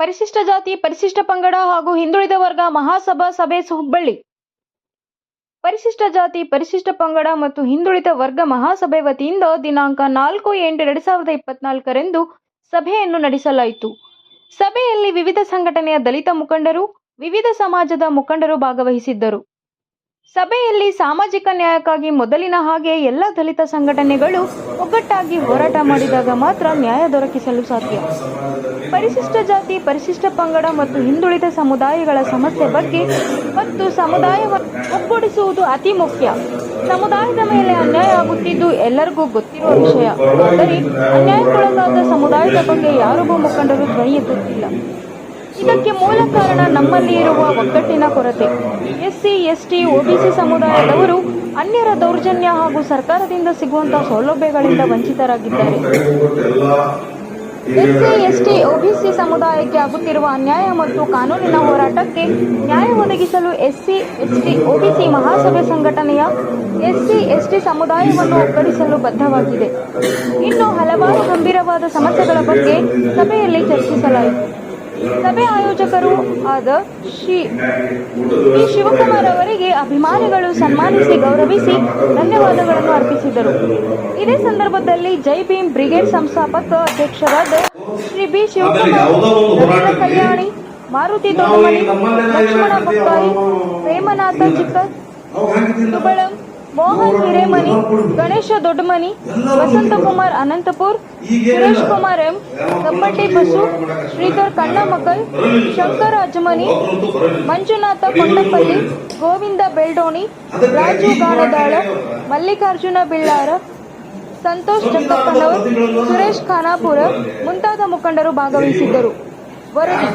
ಪರಿಶಿಷ್ಟ ಜಾತಿ, ಪರಿಶಿಷ್ಟ ಪಂಗಡ ಹಾಗೂ ಹಿಂದುಳಿದ ವರ್ಗ ಮಹಾಸಭಾ ಸಭೆ ಹುಬ್ಬಳ್ಳಿ. ಪರಿಶಿಷ್ಟ ಜಾತಿ, ಪರಿಶಿಷ್ಟ ಪಂಗಡ ಮತ್ತು ಹಿಂದುಳಿದ ವರ್ಗ ಮಹಾಸಭೆ ವತಿಯಿಂದ ದಿನಾಂಕ ನಾಲ್ಕು ಎಂಟು ಎರಡು ಸಾವಿರದ ಇಪ್ಪತ್ನಾಲ್ಕರಂದು ಸಭೆಯನ್ನು ನಡೆಸಲಾಯಿತು. ಸಭೆಯಲ್ಲಿ ವಿವಿಧ ಸಂಘಟನೆಯ ದಲಿತ ಮುಖಂಡರು, ವಿವಿಧ ಸಮಾಜದ ಮುಖಂಡರು ಭಾಗವಹಿಸಿದ್ದರು. ಸಭೆಯಲ್ಲಿ ಸಾಮಾಜಿಕ ನ್ಯಾಯಕ್ಕಾಗಿ ಮೊದಲಿನ ಹಾಗೆ ಎಲ್ಲ ದಲಿತ ಸಂಘಟನೆಗಳು ಒಗ್ಗಟ್ಟಾಗಿ ಹೋರಾಟ ಮಾಡಿದಾಗ ಮಾತ್ರ ನ್ಯಾಯ ದೊರಕಿಸಲು ಸಾಧ್ಯ. ಪರಿಶಿಷ್ಟ ಜಾತಿ, ಪರಿಶಿಷ್ಟ ಪಂಗಡ ಮತ್ತು ಹಿಂದುಳಿದ ಸಮುದಾಯಗಳ ಸಮಸ್ಯೆ ಬಗ್ಗೆ ಮತ್ತು ಸಮುದಾಯವನ್ನು ಒಗ್ಗೂಡಿಸುವುದು ಅತಿ ಮುಖ್ಯ. ಸಮುದಾಯದ ಮೇಲೆ ಅನ್ಯಾಯ ಆಗುತ್ತಿದ್ದು ಎಲ್ಲರಿಗೂ ಗೊತ್ತಿರುವ ವಿಷಯ. ಆದರೆ ಅನ್ಯಾಯಕ್ಕೊಳಗಾದ ಸಮುದಾಯದ ಬಗ್ಗೆ ಯಾರಿಗೂ ಮುಖಂಡರು ಧ್ವನಿ ಇದಕ್ಕೆ ಮೂಲ ಕಾರಣ ನಮ್ಮಲ್ಲಿ ಇರುವ ಒಗ್ಗಟ್ಟಿನ ಕೊರತೆ. ಎಸ್ಸಿ, ಎಸ್ಟಿ, ಒಬಿಸಿ ಸಮುದಾಯದವರು ಅನ್ಯರ ದೌರ್ಜನ್ಯ ಹಾಗೂ ಸರ್ಕಾರದಿಂದ ಸಿಗುವಂತಹ ಸೌಲಭ್ಯಗಳಿಂದ ವಂಚಿತರಾಗಿದ್ದಾರೆ. ಎಸ್ಸಿ, ಎಸ್ಟಿ, ಒಬಿಸಿ ಸಮುದಾಯಕ್ಕೆ ಆಗುತ್ತಿರುವ ಅನ್ಯಾಯ ಮತ್ತು ಕಾನೂನಿನ ಹೋರಾಟಕ್ಕೆ ನ್ಯಾಯ ಒದಗಿಸಲು ಎಸ್ಸಿ, ಎಸ್ಟಿ, ಒಬಿಸಿ ಮಹಾಸಭೆ ಸಂಘಟನೆಯ ಎಸ್ಸಿ, ಎಸ್ಟಿ ಸಮುದಾಯವನ್ನು ಒಗ್ಗಡಿಸಲು ಬದ್ಧವಾಗಿದೆ. ಇನ್ನು ಹಲವಾರು ಗಂಭೀರವಾದ ಸಮಸ್ಯೆಗಳ ಬಗ್ಗೆ ಸಭೆಯಲ್ಲಿ ಚರ್ಚಿಸಲಾಯಿತು. ಸಭೆ ಆಯೋಜಕರು ಆದ ಶ್ರೀ ಶ್ರೀ ಶಿವಕುಮಾರ್ ಅವರಿಗೆ ಅಭಿಮಾನಿಗಳು ಸನ್ಮಾನಿಸಿ ಗೌರವಿಸಿ ಧನ್ಯವಾದಗಳನ್ನು ಅರ್ಪಿಸಿದರು. ಇದೇ ಸಂದರ್ಭದಲ್ಲಿ ಜೈ ಭೀಮ್ ಬ್ರಿಗೇಡ್ ಸಂಸ್ಥಾಪಕ ಅಧ್ಯಕ್ಷರಾದ ಶ್ರೀ ಬಿ ಶಿವಕುಮಾರ್ ಕಲ್ಯಾಣಿ ಮಾರುತಿ ದೊಡ್ಡಮನಿ ಲಕ್ಷ್ಮಣ ಬೊಕ್ಕಾಯಿ ಪ್ರೇಮನಾಥ ಚಿಕ್ಕ ತುಬಳಂ ಮೋಹನ್ ಹಿರೇಮನಿ ಗಣೇಶ ದೊಡ್ಡಮನಿ ವಸಂತಕುಮಾರ್ ಅನಂತಪುರ್ ಸುರೇಶ್ ಕುಮಾರ್ ಎಂ ಕಪ್ಪಟ್ಟಿ ಬಸು ಶ್ರೀಧರ್ ಕಣ್ಣಮಕಲ್ ಶಂಕರ್ ಅಜ್ಮನಿ ಮಂಜುನಾಥ ಕೊಂಡಪಲ್ಲಿ ಗೋವಿಂದ ಬೆಳ್ಡೋಣಿ ರಾಜು ಗಾಣದಾಳ ಮಲ್ಲಿಕಾರ್ಜುನ ಬಿಳ್ಳಾರ ಸಂತೋಷ್ ಜಕ್ಕಪ್ಪನವರ್ ಸುರೇಶ್ ಖಾನಾಪುರ ಮುಂತಾದ ಮುಖಂಡರು ಭಾಗವಹಿಸಿದ್ದರು. ವರದಿ.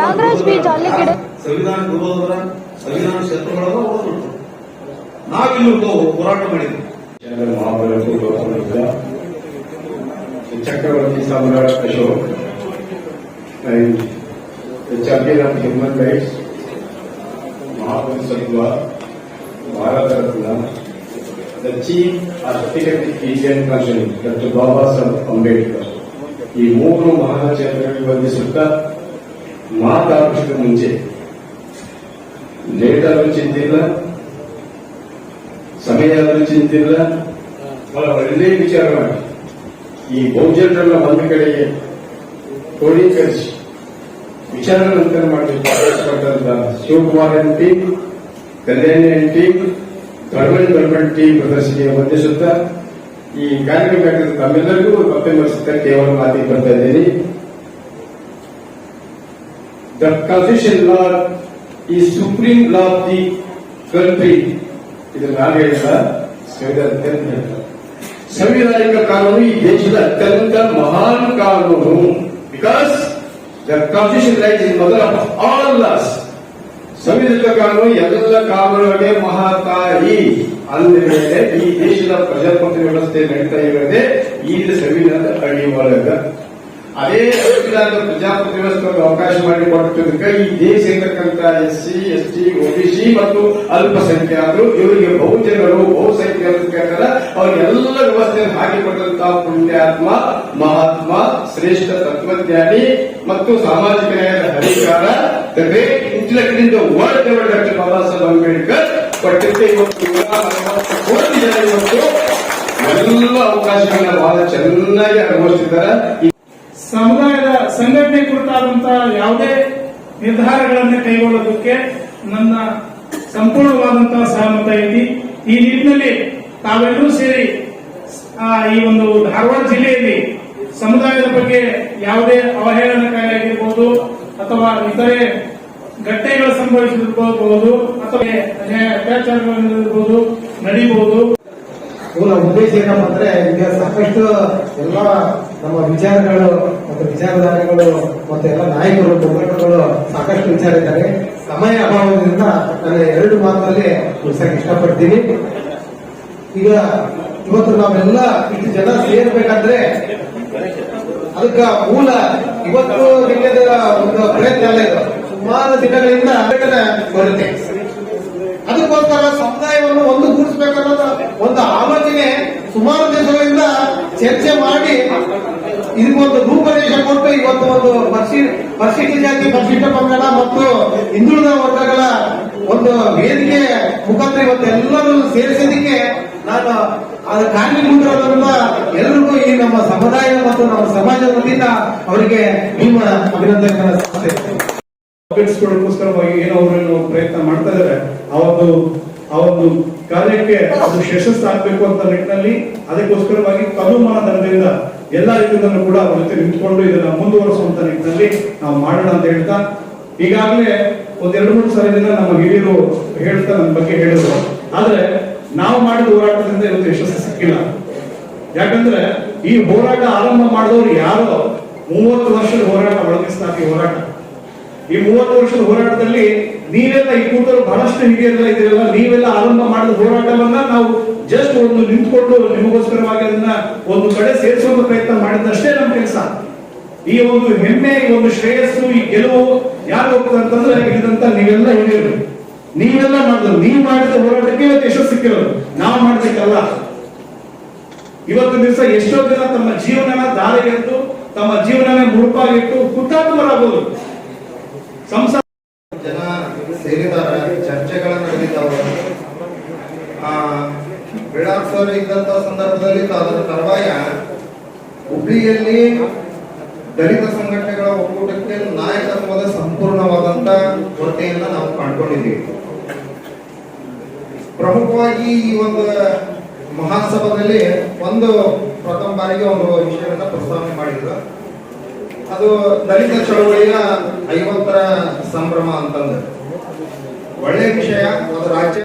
ನಾಗರಾಜ್ ಬಿ. ಜಾಲಿಗಿಡ. ನಾವಿಲ್ಲಿ ಹೋರಾಟ ಮಾಡಿದ್ವಿ general ಮಹಾಭೈರವ ಗೌತಮಿದ್ದ Chakravarti Samrat Ashok and the champion of human rights, Mahapuruಷತ್ವ Bharat Ratna the chief architect of Indian country, Dr. Baba Saheb Ambedkar ಈ ಮೂರು ಮಹಾನ್ ಚೇತನಗಳಿಗೆ ವಂದಿಸುತ್ತಾ ಮಾತಾಡೋದಕ್ಕೆ ಮುಂಚೆ ಲೇಟ್ ಆದ್ರೂ ಚಿಂತಿಲ್ಲ ಸಮಯ ಆದರೂ ಚಿಂತಿಲ್ಲ ಬಹಳ ಒಳ್ಳೆಯ ವಿಚಾರ ಮಾಡಿ. ಈ ಬಹುಜನರನ್ನ ಒಂದು ಕಡೆಗೆ ಕ್ರೋಢೀಕರಿಸಿ ವಿಚಾರ ನಂತರ ಮಾಡಬೇಕು. Shivakumar and team Kalyani and team government government team ಪ್ರದರ್ಶನಿಗೆ ವಂದಿಸುತ್ತಾ ಈ ಕಾರ್ಯಕ್ರಮ ತಮ್ಮೆಲ್ಲರಿಗೂ ಮತ್ತೊಮ್ಮೆ ವರ್ಷದ ಕೇವಲ ಮಾತಿಗೆ ಬರ್ತಾ ಇದ್ದೀನಿ. ದ ಕಾನ್ಸ್ಟಿಟ್ಯೂಷನ್ ಲಾ ಈ supreme law of the country ಇದು ನಾನು ಹೇಳಿಲ್ಲ ಸಂವಿಧಾನ ಹೇಳ್ತಾರೆ ಸಂವಿಧಾನಿಕ ಕಾನೂನು ಈ ದೇಶದ ಅತ್ಯಂತ ಮಹಾನ್ ಕಾನೂನು because the constitution right is mother of all laws ಸಂವಿಧಾನಿಕ ಕಾನೂನು ಎಲ್ಲ ಕಾನೂನುಗಳಿಗೆ ಮಹಾತಾಯಿ ಅಂದಮೇಲೆ ಈ ದೇಶದ ಪ್ರಜಾಪ್ರಭುತ್ವ ವ್ಯವಸ್ಥೆ ನಡೀತಾ ಇರೋದೇ ಈ ಸಂವಿಧಾನದ ಅಡಿ ಒಳಗ ಅದೇ ಸಂವಿಧಾನದ ಪ್ರಜಾಪ್ರತಿ ವ್ಯವಸ್ಥೆಗೆ ಅವಕಾಶ ಮಾಡಿಕೊಟ್ಟಿದ್ದಕ್ಕೆ ಈ ದೇಶ ಇರ್ತಕ್ಕಂಥ S C, S T OBC ಮತ್ತು ಅಲ್ಪಸಂಖ್ಯಾತರು, ಇವರಿಗೆ ಬಹುಜನರು, ಬಹುಸಂಖ್ಯಾತರ ಅವರಿಗೆಲ್ಲ ವ್ಯವಸ್ಥೆಯನ್ನು ಹಾಕಿಕೊಟ್ಟಂತಹ ಪುಣ್ಯಾತ್ಮ, ಮಹಾತ್ಮ, ಶ್ರೇಷ್ಠ ತತ್ವಜ್ಞಾನಿ ಮತ್ತು ಸಾಮಾಜಿಕ ನ್ಯಾಯದ ಅಧಿಕಾರ the great the develop doctor Baba Saheb Ambedkar ಕೊಟ್ಟಿದ್ದ ಇವತ್ತು. ಕೋಟಿ ಜನ ಇವತ್ತು. ಎಲ್ಲ ಅವಕಾಶಗಳನ್ನ ಬಹಳ ಚೆನ್ನಾಗಿ ಅನುಭವಿಸಿದ್ದಾರೆ ಸಮುದಾಯದ ಸಂಘಟನೆ ಕುರಿತಾದಂತಹ ಯಾವುದೇ ನಿರ್ಧಾರಗಳನ್ನು ಕೈಗೊಳ್ಳೋದಕ್ಕೆ ನನ್ನ ಸಂಪೂರ್ಣವಾದಂತಹ ಸಹಮತ ಇದೆ ಈ ನಿಟ್ಟಿನಲ್ಲಿ ತಾವೆಲ್ಲರೂ ಸೇರಿ ಈ ಒಂದು ಧಾರವಾಡ ಜಿಲ್ಲೆಯಲ್ಲಿ ಸಮುದಾಯದ ಬಗ್ಗೆ ಯಾವುದೇ ಅವಹೇಳನಕಾರಿ ಆಗಿರ್ಬೋದು ಅಥವಾ ಇತರೆ ಘಟನೆಗಳು ಸಂಭವಿಸಿರ್ಬೋದು ಅಥವಾ ಅತ್ಯಾಚಾರಗಳಿರ್ಬೋದು ನಡೀಬಹುದು ಮೂಲ ಉದ್ದೇಶ ಏನಪ್ಪ ಅಂದ್ರೆ ಈಗ ಸಾಕಷ್ಟು ಎಲ್ಲ ನಮ್ಮ ವಿಚಾರಗಳು ಮತ್ತು ವಿಚಾರಧಾರೆಗಳು ಮತ್ತು ಎಲ್ಲ ನಾಯಕರು ಮುಖಂಡರುಗಳು ಸಾಕಷ್ಟು ವಿಚಾರ ಇದ್ದಾರೆ ಸಮಯ ಅಭಾವದಿಂದ ನಾನು ಎರಡು ಮಾತಲ್ಲಿ ಮುಗಿಸಕ್ಕೆ ಇಷ್ಟಪಡ್ತೀನಿ. ಈಗ ಇವತ್ತು ನಾವೆಲ್ಲ ಇಷ್ಟು ಜನ ಸೇರ್ಬೇಕಾದ್ರೆ ಅದಕ್ಕ ಮೂಲ ಇವತ್ತು ದಿನದ ಒಂದು ಪ್ರಯತ್ನ ಅಲ್ಲ ಇದು. ಸುಮಾರು ದಿನಗಳಿಂದ ಬರುತ್ತೆ ಅದಕ್ಕೋಸ್ಕರ ಸಮುದಾಯವನ್ನು ಒಂದು ಗೂಡಿಸಬೇಕನ್ನೋದು ಒಂದು ಆಲೋಚನೆ ಸುಮಾರು ದಿವಸಗಳಿಂದ ಚರ್ಚೆ ಮಾಡಿ ಇದಕ್ಕೊಂದು ರೂಪರೇಷೆ ಕೊಟ್ಟು ಇವತ್ತು ಒಂದು ಒಂದು ಪರಿಶಿ ಪರಿಶಿಷ್ಟ ಜಾತಿ ಪರಿಶಿಷ್ಟ ಪಂಗಡ ಮತ್ತು ಹಿಂದುಳಿದ ವರ್ಗಗಳ ಒಂದು ವೇದಿಕೆ ಮುಖಾಂತರ ಇವತ್ತು ಎಲ್ಲರೂ ಸೇರಿಸೋದಕ್ಕೆ ನಾನು ಅದು ಕಾರ್ಮಿಕರಾದ್ರಿಂದ ಎಲ್ಲರಿಗೂ ಈ ನಮ್ಮ ಸಮುದಾಯ ಮತ್ತು ನಮ್ಮ ಸಮಾಜದ ವತಿಯಿಂದ ಅವರಿಗೆ ನಿಮ್ಮ ಸಲ್ಲಿಸ್ತೇನೆ. ಅಭ್ಯರ್ಥಿಸ್ಕೊಳ್ಳೋಕ್ಕೋಸ್ಕರವಾಗಿ ಏನೋ ಅವರೇನು ಪ್ರಯತ್ನ ಮಾಡ್ತಾ ಇದ್ದಾರೆ ಆ ಒಂದು ಆ ಒಂದು ಕಾರ್ಯಕ್ಕೆ ಅದು ಯಶಸ್ಸಾಗಬೇಕು ಅಂತ ನಿಟ್ಟಿನಲ್ಲಿ ಅದಕ್ಕೋಸ್ಕರವಾಗಿ ಕಲು ದರದಿಂದ ಎಲ್ಲಾ ಇದನ್ನು ಕೂಡ ಅವ್ರ ಜೊತೆ ನಿಂತ್ಕೊಂಡು ಇದನ್ನ ಮುಂದುವರಿಸುವಂತ ನಿಟ್ಟಿನಲ್ಲಿ ನಾವು ಮಾಡೋಣ ಅಂತ ಹೇಳ್ತಾ, ಈಗಾಗಲೇ ಒಂದ್ ಎರಡು ಮೂರು ಸಲದಿಂದ ನಮ್ಮ ಹಿರಿಯರು ಹೇಳ್ತಾ ನನ್ನ ಬಗ್ಗೆ ಹೇಳಿದ್ರು. ಆದ್ರೆ ನಾವು ಮಾಡಿದ ಹೋರಾಟದಿಂದ ಇವತ್ತು ಯಶಸ್ಸು ಸಿಕ್ಕಿಲ್ಲ. ಯಾಕಂದ್ರೆ ಈ ಹೋರಾಟ ಆರಂಭ ಮಾಡಿದವರು ಯಾರೋ ಮೂವತ್ತು ವರ್ಷದ ಹೋರಾಟ ಒಳಗಿಸ್ತಾ ಹೋರಾಟ. ಈ ಮೂವತ್ತು ವರ್ಷದ ಹೋರಾಟದಲ್ಲಿ ನೀವೆಲ್ಲ ಈ ಕೂತರು ಬಹಳಷ್ಟು ಹಿರಿಯರೆಲ್ಲ ಇದ್ದೀರಲ್ಲ ನೀವೆಲ್ಲ ಆರಂಭ ಮಾಡಿದ ಹೋರಾಟವನ್ನ ನಾವು ಜಸ್ಟ್ ಒಂದು ನಿಂತ್ಕೊಂಡು ನಿಮಗೋಸ್ಕರವಾಗಿ ಅದನ್ನ ಒಂದು ಕಡೆ ಸೇರಿಸುವಂತ ಪ್ರಯತ್ನ ಮಾಡಿದಷ್ಟೇ ನಮ್ಮ ಕೆಲಸ. ಈ ಒಂದು ಹೆಮ್ಮೆ, ಈ ಒಂದು ಶ್ರೇಯಸ್ಸು, ಈ ಗೆಲುವು ಯಾರು ಅಂತಂದ್ರೆ ಹೇಳಿದಂತ ನೀವೆಲ್ಲ ಹಿರಿಯರು ನೀವೆಲ್ಲ ಮಾಡಿದ್ರು. ನೀವು ಮಾಡಿದ ಹೋರಾಟಕ್ಕೆ ಇವತ್ತು ಯಶಸ್ಸು ಸಿಕ್ಕಿರೋದು. ನಾವು ಮಾಡ್ಬೇಕಲ್ಲ. ಇವತ್ತು ದಿವಸ ಎಷ್ಟೋ ಜನ ತಮ್ಮ ಜೀವನನ ದಾರಿಗೆದ್ದು ತಮ್ಮ ಜೀವನನ ಮುಡುಪಾಗಿಟ್ಟು ಹುತಾತ್ಮರಾಗಬಹುದು ಸಂಸಾರ ಜನ ಸೇರಿದಾರ ಚರ್ಚೆಗಳ ನಡೆದಿದ್ದಾವೆ ಆ ಸರ್ ಇದ್ದಂತ ಸಂದರ್ಭದಲ್ಲಿ ಅದರ ತರುವಾಯ ಹುಬ್ಳಿಯಲ್ಲಿ ದಲಿತ ಸಂಘಟನೆಗಳ ಒಕ್ಕೂಟಕ್ಕೆ ನಾಯಕತ್ವದ ಸಂಪೂರ್ಣವಾದಂತ ಕೊರತೆಯನ್ನ ನಾವು ಕಂಡುಕೊಂಡಿದ್ದೀವಿ ಪ್ರಮುಖವಾಗಿ ಈ ಒಂದು ಮಹಾಸಭಾದಲ್ಲಿ ಒಂದು ಪ್ರಥಮ ಬಾರಿಗೆ ಒಂದು ವಿಷಯವನ್ನ ಪ್ರಸ್ತಾವನೆ ಮಾಡಿದ್ರು. ಅದು ದಲಿತ ಚಳವಳಿಯ ಐವತ್ತರ ಸಂಭ್ರಮ ಅಂತಂದ್ರೆ. ಒಳ್ಳೆ ವಿಷಯ ಅದು ರಾಜ್ಯ